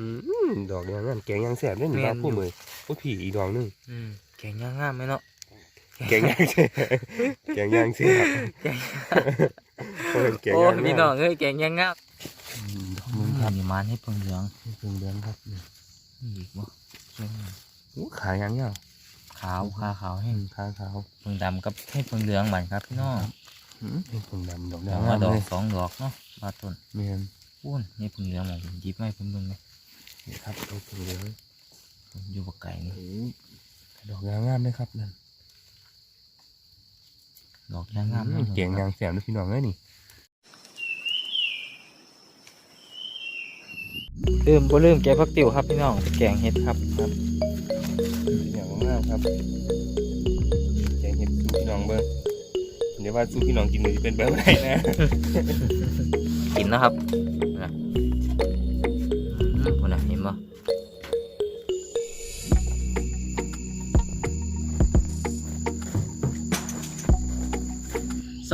อืมดอกอย่างนั้นแกงยางแสบเล่นแม่นบ้าผู้อยู่มือโอ้ยผีอีกดอกหนึงอืมแกงย่างงามไหมเนาะแกงยางแสบแกงยางแสบแกงโอ้ยแกงโอ้ยางพี่น้องเอ้ยแกงย่างงามอืมดอกอืนึงมครับนี่มันให้เพิ่งเหลืองเพิ่งเดือนครับนี่นี่อีกบ่เขียวนี่โอ้ขายางยาวขาวขาขาวให้อืมขาขาวเพิ่งดำกับให้เพิ่งเหลืองบันครับพี่น้องอืมเพิ่งดำดอกดยาอวกมาดอกเลยสองดอกเนาะมาต้นเมียนอ้วนนี่เพิ่งเหลืองมองผมหยิบไม่เพิ่งเบิ่งเลย นี่ครับดอกเพิ่งเดือนอยู่บักไก่นี่โอ้ยดอกยางงามเลยครับนั่นดอกย่างงามอืมแกงยางแสบนะพี่น้องเอ้ยนี่ลืมบ่ลืมแกงผักติ๋วครับพี่น้องไปแกงเห็ดครับครับอย่างงามครับแกงเห็ดสู้พี่น้องเบิ้งเดี๋ยวว่าสู้พี่น้องกินจะเป็นแบบไหนนะ กินนะครับ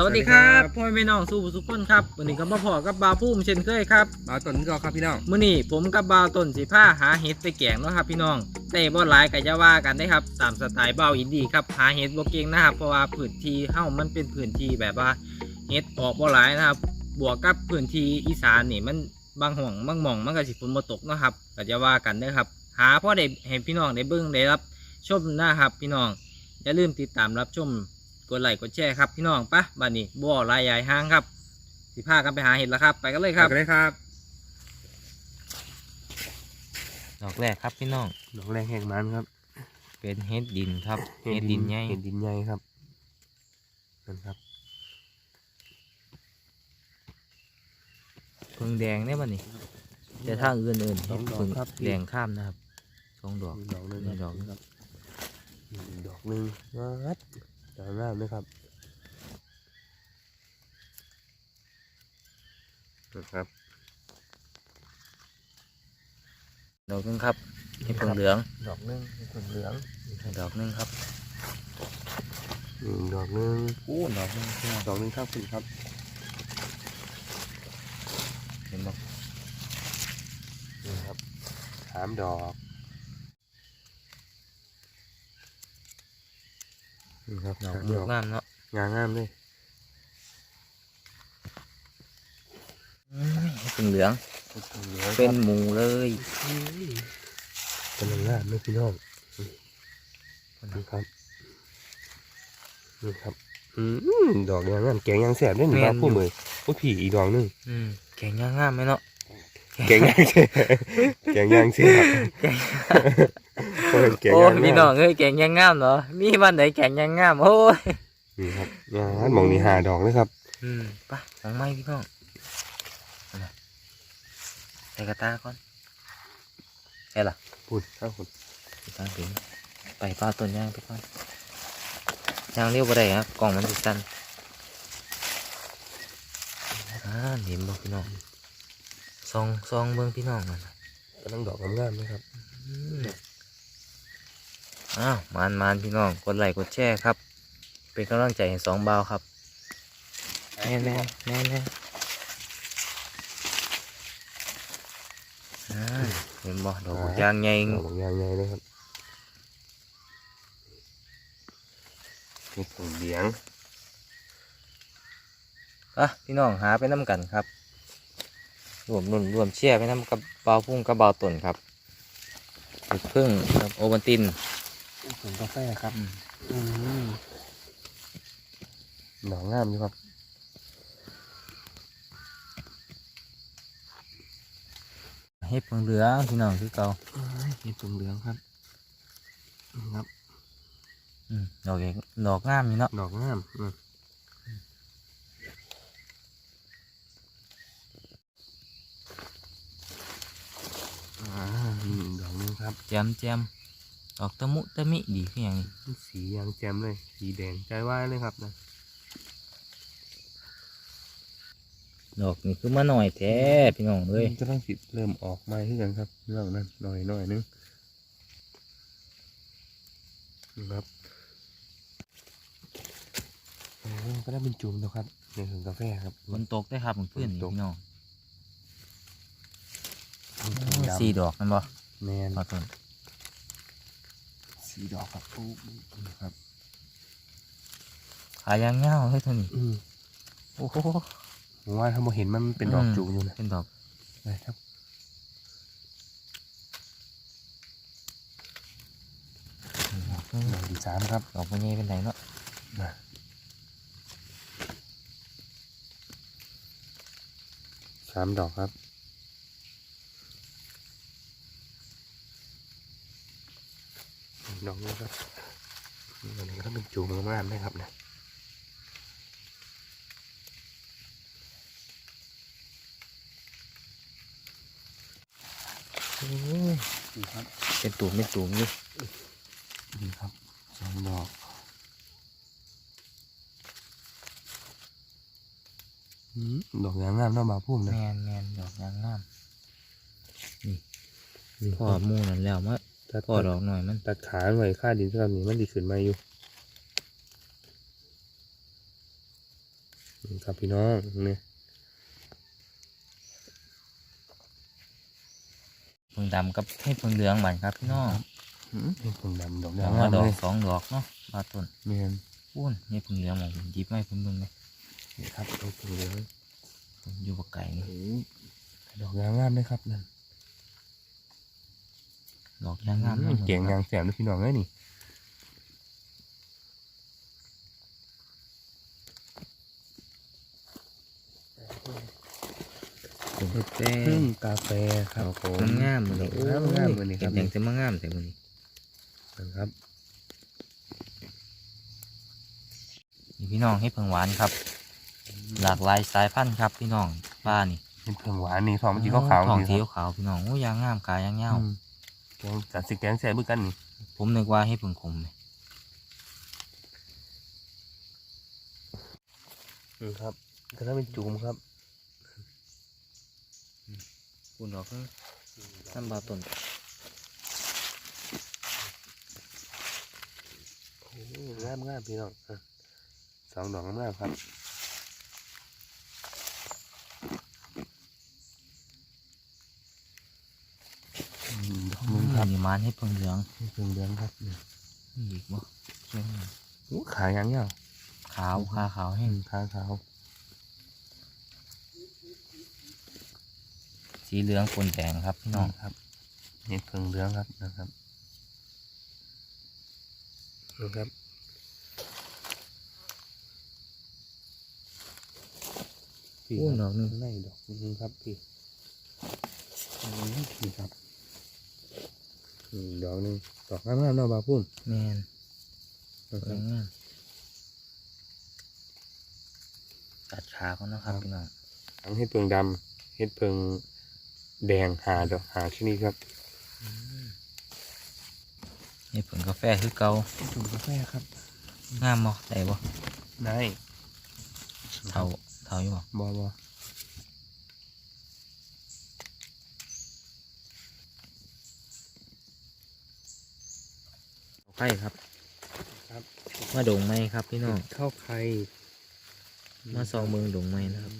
วัสดีครับพ่อแม่น้องสู้สุขคนครับวันนี้ก็มาพอกับบาวพุ่มเช่นเคยครับมาต้นก็ครับพี่น้องมื้อนี้ผมกับบาวต้นสีผ้าหาเห็ดไปแกงเนาะครับพี่น้องแต่บ่หลายก็จะว่ากันได้ครับตามสไตล์เบาวอินดี้ครับหาเห็ดบ่เก่งนะครับเพราะว่าพื้นที่เฮ้ามันเป็นพื้นที่แบบว่าเห็ดออกบ่หลายนะครับบวกกับพื้นที่อีสานนี่มันบางห่วงบางหม่องมันก็สิฝนบ่ตกเนาะครับก็จะว่ากันเด้อครับหาพ่อได้ให้พี่น้องได้เบิ่งได้รับชมนะครับพี่น้องอย่าลืมติดตามรับชม กดไลค์กดแชร์ครับพี่น้องปะบัดนี้บ่ลายใหญ่ห้างครับ สิพากันไปหาเห็ดแล้วครับ ไปกันเลยครับ ไปเลยครับดอกแรกครับพี่น้อง ดอกแรกแหกมันครับ เป็นเห็ดดินครับเห็ดดินใหญ่เห็ดดินใหญ่ครับนั่นครับเพิ่งแดงเนี่ยบัดนี้แต่ถ้าอื่นๆสองดอกเพิ่งครับแดงข้ามนะครับสองดอกดอกหนึงนี่ดอกครับนี่ดอกหนึงวัด ดอกงามเลยครับนะครับดอกหนึงครับเห็ดเพิ่งเหลือง ดอกหนึงเห็ดผลเหลืองดอกหนึงครับอืมดอกหนึงอู้ดอกหนึงพี่น้องดอกหนึงครับคุณครับ เห็นบ่นี่ครับสามดอก นี่ครับดอกสามลูดกอกงามเนาะงามงามเลยอืมเห็ดเพิ่งเหลืองเห็ดผลเหลือง เป็นหมูเลยกำลังงามเลยพี่น้องนี่ครับนี่ครับอืมดอกยางงามแกงยางแสบเล่นบ้าผู้มือโอ้ยผีอีกดอกหนึงอืมแกงย่างงามไหมเนาะแกงยางแสบแกงยางแสบ แกงโอ้ยแกงโอ้ยางพี่งาน้อมงเอ้ยแกงย่างงามเหรอมีวันไหนแกงย่างงามโอ้ยนี่ครับงานมองนี่หาดอกเลยครับ อืมไปของไม้พี่น้องเอามาใส่กระตาก่อนใช่ล่ะพูดข้าวคุณไปตามถึงไปป้าต้นย่างไปก่อนย่างเรียวบ่ได้ครับกล่องมันติดตันอ่าเห็นบ่พี่น้องซองซองเบิ่งพี่น้องมันกำลังดอกงามๆเลยครับ อืมอ้าวมานมานพี่น้อง กดไลค์กดแชร์ครับ เป็นกำลังใจให้สองเบาวครับ แน่แน่แน่แน่อ่าเห็นบ่ดอกบักยางใหญ่ดอกบางยางใหญ่เลยครับนี่ผงเหลียงอะพี่น้องหาไปน้ำกันครับ รวมรุ่นรวมเชียร์ไปน้ำกับเบาวพุ่งกับเบาวต้นครับเห็ดพึ่งกับโอวันติน ผงกาแฟครับอืมอืมดอกงามอยู่ครับเห็ดเพิ่งเหลืองพี่น้องคือเก่านี่ผงเหลืองครับนี่ครับอืมดอกเอกดอกงามนี่เนาะดอกงามอืมอ่านี่อีกดอกหนึงครับแจมแจม ดอกตะมุตะมิดีคืออย่างนี้สียางแจ่มเลย สีแดงใจว่ายเลยครับนะดอกนี่คือมาหน่อยแท้พี่น้องเอ้ยจะต้องสิเริ่มออกมาขึ้นกันครับเรื่องนั้นหน่อยหน่อยนึงนะครับโอ้ก็ได้เป็นจุ่มแล้วครับในถึงกาแฟครับฝนตกได้ครับเพื่อนๆฝนตกพี่น้องนสี่ดอกนั่นบ่แมนบ่ต้น สีดอกครับปุ๊บครับขายางเงาเฮ้ยเท่านี้อืมโอ้โหผมว่าถ้าโมเห็นมันเป็นดอกอืมจูอยู่นะเป็นดอกนะครับดอกที่สามครับดอกมันใหญ่เป็นไหนเนาะนะสามดอกครับ ดอกนี้ครับอันนี้ก็เป็นจูงมากๆนะครับเนี่ยโอ้ยดีครับเป็นตูมเป็นตูมอยู่ดีครับสองดอกอืมดอกยางงามเน้าะบาพุ่มแมนะนแมนดอกยางงามนี่พ่อหมูนั่นแล้วมา ตัดพ่อดอกหน่อยมันตัดขาหน่อยค่าดินสำหรับนี้มันดีขึ้นมาอยู่นี่ครับพี่น้องเนี่ยเพิ่งดำกับให้เพิ่งเหลืองมันครับพี่น้องนี่ผมดำดอกดยาองกงาว่ามดอกเลยสองดอกเนาะบาต้นเมียนปุ้นนี่เพิ่งเหลืองหมองหยิบไม่เพิ่งเบิ่งเลยนี่ครับดอกเหลืองอยู่บกไก่นี่ดอกยางงามเลยครับนั่น ดอกยางงามอืเนาะเก่งยางแสมเลยพี่น้องเลยนี่ผมก็แป้พึ่งงกาแฟครับผมงามๆเลยโอ้งามงามๆเลยนี่คเก็รับบอย่างจะมางามแต่วันนี้นะครับนี่พี่น้องให้เพิ่งหวานครับ หลากหลายสายพันธุ์ครับ พี่น้องป้านี่เป็นเผืองหวานนี่ทองมันจีขาวๆทองนี่สีครับขาวๆพี่น้องโอ้ยางงามกายยางเงาอืม แกงจัดสิแกงแซ่บเบื่อกันนี่ผมนึกว่าให้เพิ่งคมเลยอืมครับก็ถ้าเป็นจูมครับคุณดอกซ้ำบาต้นโอ้งามงามพี่น้องอะสองดอกงามๆครับอืมดอก หนึงครับนี่มันให้เพิ่งเหลืองเพิ่งเลี้ยงครับนี่นี่อีกบ่เขียวนี่โอ้ขายยังเนี่ยขาวขาขาวแห้งขาขาวสีเหลืองปนแดงครับพี่น้องครับเห็ดเพิ่งเลี้ยงครับนะครับนะครับพี่อู้ครับดอกหนึงไล่ดอกนึงครับพี่อืมพี่ครับอืม ดอกหนึงดอกงามๆเนาะบาพุ่มแมนนะคสรัวบยงามตัดขาเขานะครับพี่น้องทั้งเห็ดเพิงดำเห็ดเพิงแดงหาดอกหาชนิดครับนี่ผลกาแฟคือเก่าถุงกาแฟครับงามบ่ได้บ่นายเท่าเท่าอยู่บ่บอบอ ไข่ครับครับมาดงไม้ครับพี่น้องข้าวไข่มาซองเมืองดงไม้นะครับ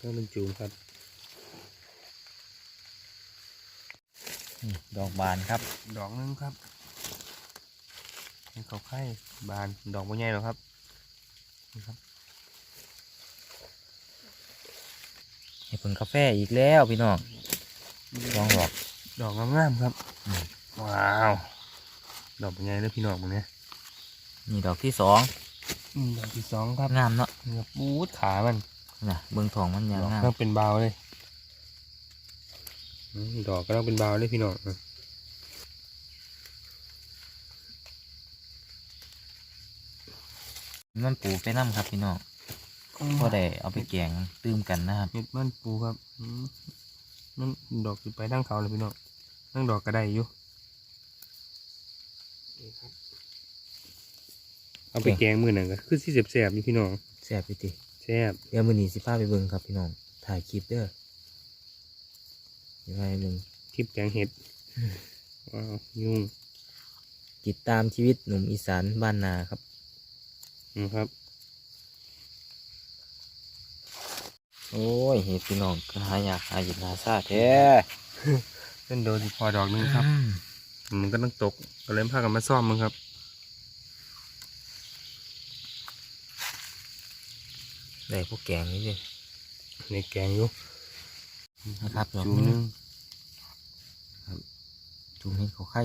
ก็เป็นจูมครับนี่ดอกบานครับ ดอกหนึงครับเป็นข้าวไข่บานดอกไม่ใหญ่หรอกครับนี่ครับนี่ผลกาแฟอีกแล้วพี่น้องลองดอก ดอกงามๆครับอืมว้าว ดอกเป็นไงเลยพี่น้องมึงเนี่ยนี่ดอกที่สองอืมดอกที่สองครับงามเนาะเนื้อปูดขามันน่ะเบิ่งทองมันยังดอกงามก็เป็นบาวเลยอืมดอกก็ต้องเป็นบาวเลยพี่น้องอะมันปูไปน้ำครับพี่น้องก็ได้เอาไปแกงตื้มกันนะครับเห็ดมันปูครับอืมนั่นดอกสิไปดั้งเขาเลยพี่น้องนั่งดอกก็ได้อยู่ นี่ครับเอาไปแกงมือหนังก็คือสิเสียบๆนี่พี่น้องแซ่บพี่ติแซ่บเดี๋ยวมื้อนี้สิพาไปเบิ่งครับพี่น้องถ่ายคลิปเด้อเดี๋ยวให้เบิ่งคลิปแกงเห็ดว้าวยุ่งติดตามชีวิตหนุ่มอีสานบ้านนาครับนะครับ โอ้ยเห็ดพี่น้องก็หาอยากหาหยิบหาซาแท้เป็นโดนพอดอกหนึงครับ มันก็ต้องตกก็เลยพากันมาซ่อมมึงครับได้พวกแกงนี้เลยในแกงอยู่นะครับดอกจูนึนึงงจุ่มให้เขาไข่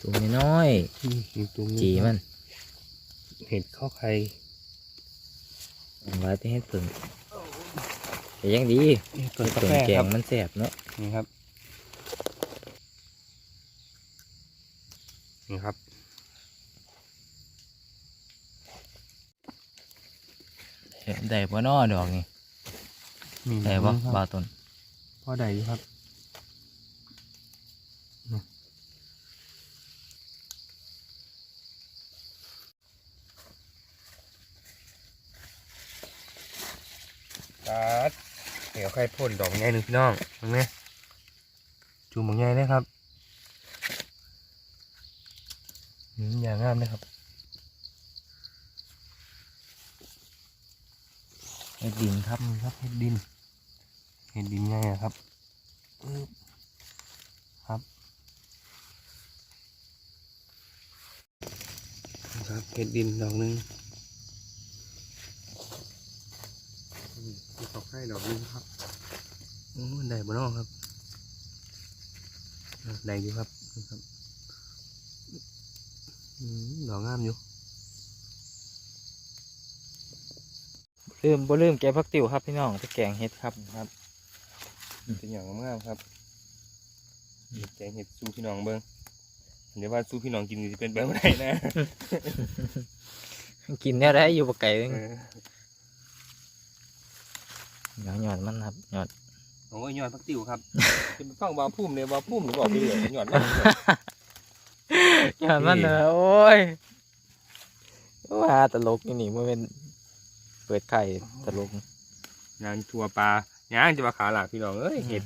จุ่มน้อยอีกจูนึงๆจีมัน เห็ดข้าวไข่เอาไว้ที่ให้เพิ่ง แต่ยังดีเกิดกาเพิ่งแฟแกครังบมันแสบเนาะนี่ครับ นี่ครับได้ปะนอดอกนี่มีได้ปะครับบาวต้นพ่อใดอยู่ครับตัด เดี๋ยวใครพ่นดอกใหญ่หนึ่งพี่น้องตรงนี้จูงบางใหญ่เลยครับอืมอย่างงามเลยครับเฮ็ดดินครับครับเห็ดดินเห็ดดินใหญ่อะครับครับครับเห็ดดินดอกหนึ่งอืมมี ตอกให้ดอกหนึงครับโอ้ได้บนนอกครับอะได้อยู่ครับนี่ครับอืมดอกงามอยู่ลืมบ่ลืมแกงผักติ๋วครับพี่น้องไปแกงเฮ็ดครับครับเป็นอย่างงามๆครับเห็ดแกงเห็ดสู้พี่น้องเบิ้งเดี๋ยวว่าสู้พี่น้องกินจะเป็นแบบไหนนะ กินแนวได้อยู่บ่ไกล เองเออหยอดหยอดมันครับหยอดโอ้ยยอดพักติวครับจะไปฟังวาพุ่มเนี่ยวาพุ่มหรือบอกไปเลยยอดมันหยอดมันเนอะโอ้ยว่าตลกนี่นี่มันเป็นเปิดไข่ตลกงานทัวปลาย่างจะมาขาหลักพี่น้องเอ้ยเห็ด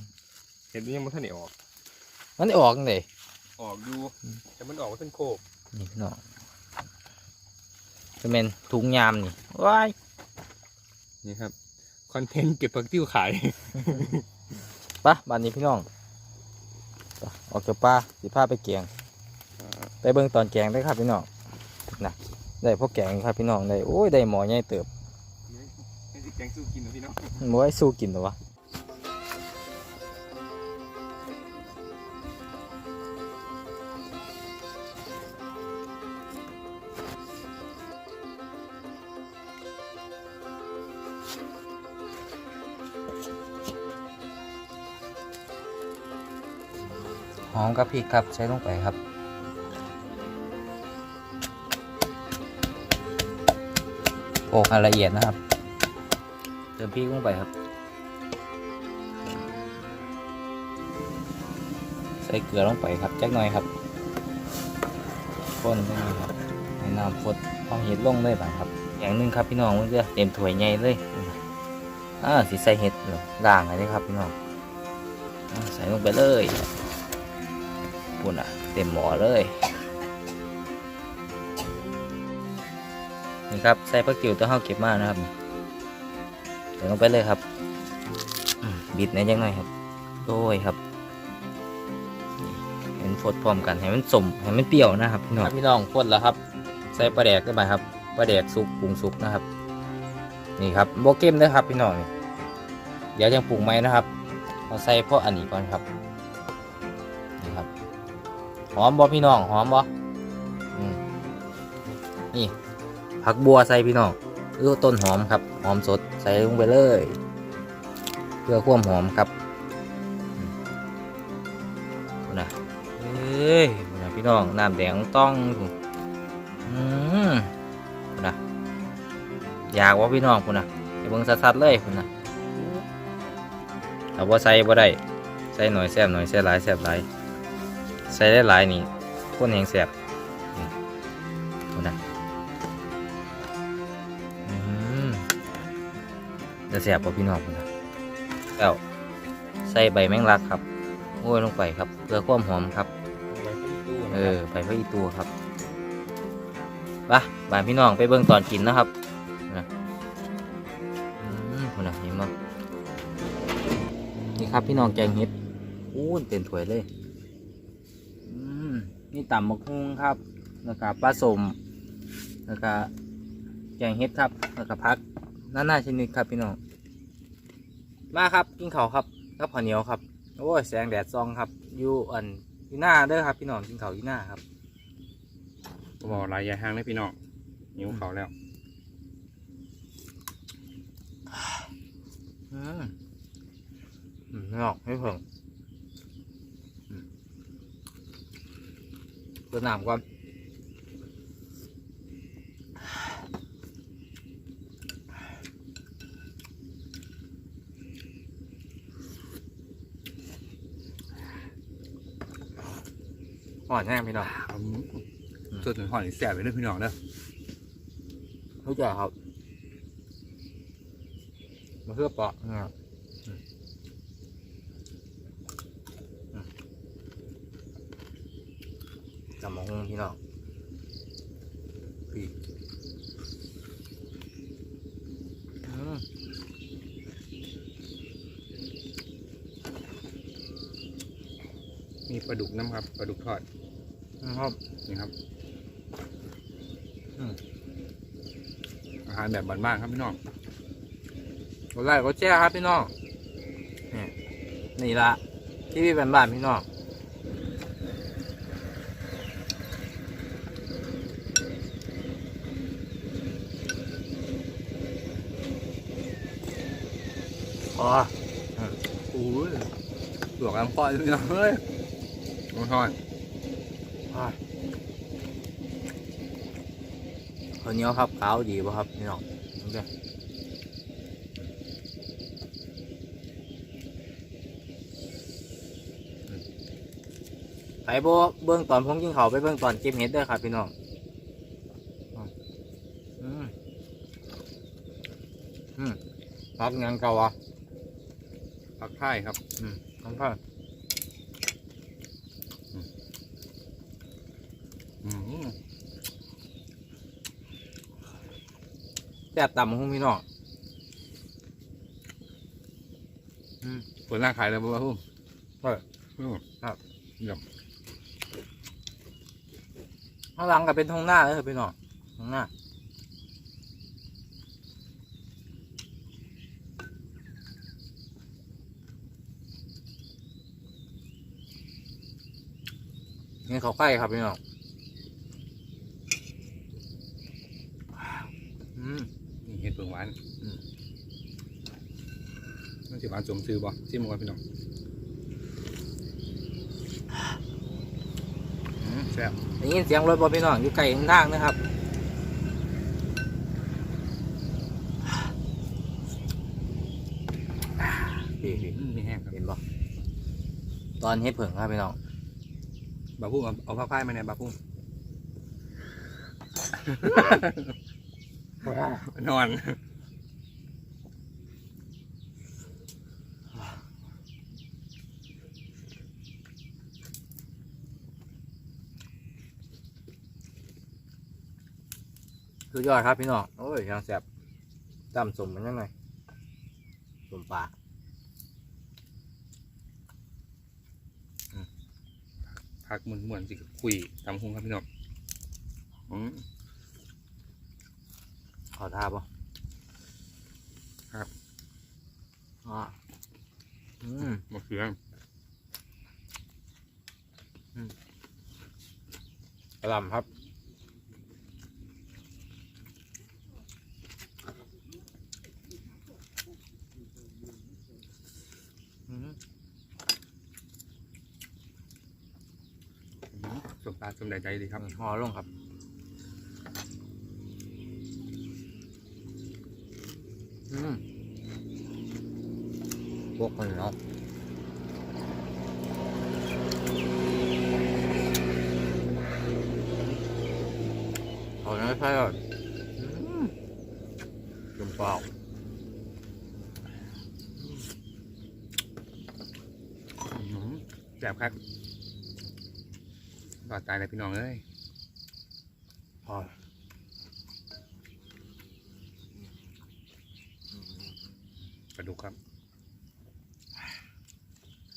เห็ดมันยังไม่ทันได้ออก มันออกจังไดออกดูแต่มันออกมาเป็นโคกนี่พี่น้องจะเป็นถุงยามนี่ว้ายนี่ครับ คอนเทนต์เก็บพักติวขายปะบ้านนี้พี่น้องไปออกจากป่าสิพาไปเกียงไปเบิ่งตอนแกงได้อครับพี่น้องนะได้พวกแกงครับพี่น้องได้โอ้ยได้หมอใหญ่เติบให้สิแกงสู้กินนะพี่น้องบ่ให้สู้กินหรอวะ หอมกับพริกครับใช้ลงไปครับโขลกให้ละเอียดนะครับ เติมพริกลงไปครับ ใส่เกลือลงไปครับจักหน่อยครับข้นจักหน่ครับให้น้ำฟดเอาเห็ดลงเลยบ้างครับ อย่างนึงครับพี่น้องเมันจะเต็มถ้วยใหญ่เลยอ่าสิใส่เห็ดหรอล่างอะไรครับพี่น้องอใส่ลงไปเลย ปุ่นอะ เต็มหม้อเลย นี่ครับใส่ผักติ๋วตัวเฮาเก็บมานะครับใส่ลงไปเลยครับอืมบิดในจังหน่อยครับโอ้ยครับเห็นฟดพร้อมกันให้มันสมให้มันเปรี้ยวนะครับพี่น้องพี่น้องฟดแล้วครับ ใส่ปลาแดกได้ไหมครับปลาแดกสุกปรุงสุกนะครับ นี่ครับโบเกมด้วยครับพี่น้องเดี๋ยวยังปรุงไหมนะครับเราใส่พราะอันนี้ก่อนครับ หอมบ่พี่น้องหอมบ่อืมนี่ผักบัวใส่พี่น้องหรือต้นหอมครับ หอมสดใส่ลงไปเลย เพื่อความหอมครับนะเอ้ยนะพี่น้องน้ำแดงต้องอืมนะอยากว่าพี่น้องพูดนะไปเบิ่งสัดๆเลยพูดนะแต่ว่าใส่บ่ได้ใส่หน่อยแซ่บหน่อยใส่หลายแซ่บหลาย ใส่ได้หลายๆนี่พ่นแหงแสบดูนะจะแสบพอพี่น้องนะแล้วใส่ใบแมงลักครับโอ้ยลงไปครับ เพื่อความหอมครับเออใบพระอีตัวครับปะบานพี่น้องไปเบิ่งตอนกินนะครับนะคุณนะเห็นมั้นี่ครับพี่น้องแกงเห็ดอู้เต็มถ้วยเลย นี่ตำมะฮุงครับ แล้วก็ปลาสมแล้วก็แกงเห็ดครับ แล้วก็พักนานาชนิดครับพี่น้อง มาครับกินข้าวครับกับข้าวเหนียวครับ โอ้ยแสงแดดซองครับ อยู่อันอยู่หน้าเด้อครับ พี่น้องกินข้าวอยู่หน้าครับก็บอกลายยายห้างได้พี่น้องหิวเขาวแล้วอืมอืมไม่ออกไม่เพิ่งอืม ตัวหนามก่อนอ่อนแห้งพี่น้องส่วนถึงห่อนี่แสบไปด้วยพี่น้องเด้อรู้จักครับมะเขือเปราะนะครับอืมอืมจำมองพี่น้องพี่อืมมีปลาดุกน้ำครับปลาดุกทอดนะครับนี่ครับอืมอาหารแบบบ้านๆครับพี่น้องกดไลค์กดแชร์ครับพี่น้องนี่นี่ละที่พี่เป็นบ้านๆพี่น้อง อ๋อโอ้ยหลวกน้ำพอยพี่น้องเฮ้ยน้ำทอดอ่าข้าวเหนียวครับขาวดีป่ะครับพี่น้องโอเคไปโบเบื้องตอนผมกินเขาวไปเบื้องตอนเก็บเห็ดเด้อครับพี่น้องอืมอืมพักงานเก่าอะ ผักไข่ครับอืมน้องพ่ออืมแซ่บต่ำของพี่น้องเปิดหน้าขายเลยบ่าวพุ่มใช่อืมครับเยี่ยมข้างหลังก็เป็นทงหน้าเลยพี่น้องทงหน้า นี่เขาใกล้ครับพี่น้องอืมนี่เห็ดเผือกหวานอืมมันสิหวานสมซื้อบ่ซิมก่อนพี่น้องอืมแซ่บได้ยินเสียงรถบอพี่น้องอยู่ไกลข้างทางนะครับพี่พี่อืมมีแห้งครับเห็นบ่ตอนเฮ็ดเผิงครับพี่น้อง บ่าวพุ่มเอาเอาผักไข่มาเนี่ยบ่าวพุ่มนอน สุดยอดครับพี่น้อง โอ้ยยังแซ่บตำสมมันยังไงสมปลา พักมุนมวนๆสิคุยทำคุ้งครับพี่น้องอืมขอทาบ่ครับอ่าอืมมะเขือกระหลำครับ อืม อืม สมตาสมใดใจดีครับห่อลงครับอืมพวกคนเนาะเอาเนื้อใช่ก่อนอืมจมเปล่าอืมแซ่บครับ ต่อตายเลยพี่น้องเอ้ยพอปลาดุกครับ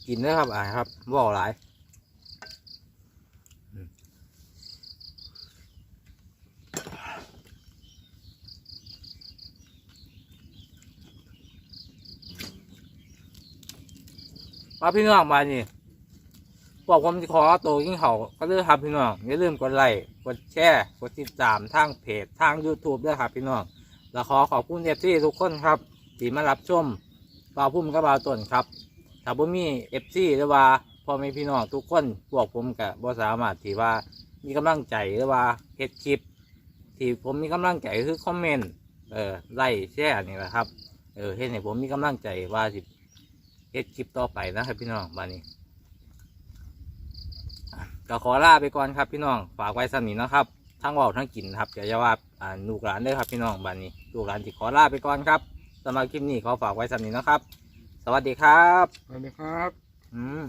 กินเด้อครับอ่าครับบ่หลายอืมมาพี่น้องมานี่ บอกผมจะขอตัวกินเขาก็เด้อครับพี่น้องอย่าลืมกดไลค์กดแชร์กดติดตามทางเพจทาง YouTube ด้วยครับพี่น้องแล้วขอขอบคุณเอฟซีทุกคนครับที่มารับชมบ่าวพุ่มกับบ่าวต้นครับถ้าบ่มีเอฟซีหรือว่าพ่อแม่พี่น้องทุกคนพวกผมกับบ่สามารถที่ว่ามีกำลังใจหรือว่าเฮ็ดคลิป ที่ผมมีกำลังใจคือคอมเมนต์เออไลค์แชร์นี่แหละครับเออเฮ็ดให้ผมมีกำลังใจว่าสิเฮ็ดคลิปต่อไปนะครับพี่น้องบานนี้ ก็ขอลาไปก่อนครับพี่น้องฝากไว้สำนี้นะครับทั้งเว่าทั้งกินครับอย่าอย่าว่าอ่าลูกหลานเด้อครับพี่น้องบ้านนี้ลูกหลานที่ขอลาไปก่อนครับสำหรับคลิปนี้ขอฝากไว้สำนี้นะครับ สวัสดีครับ สวัสดีครับ อืม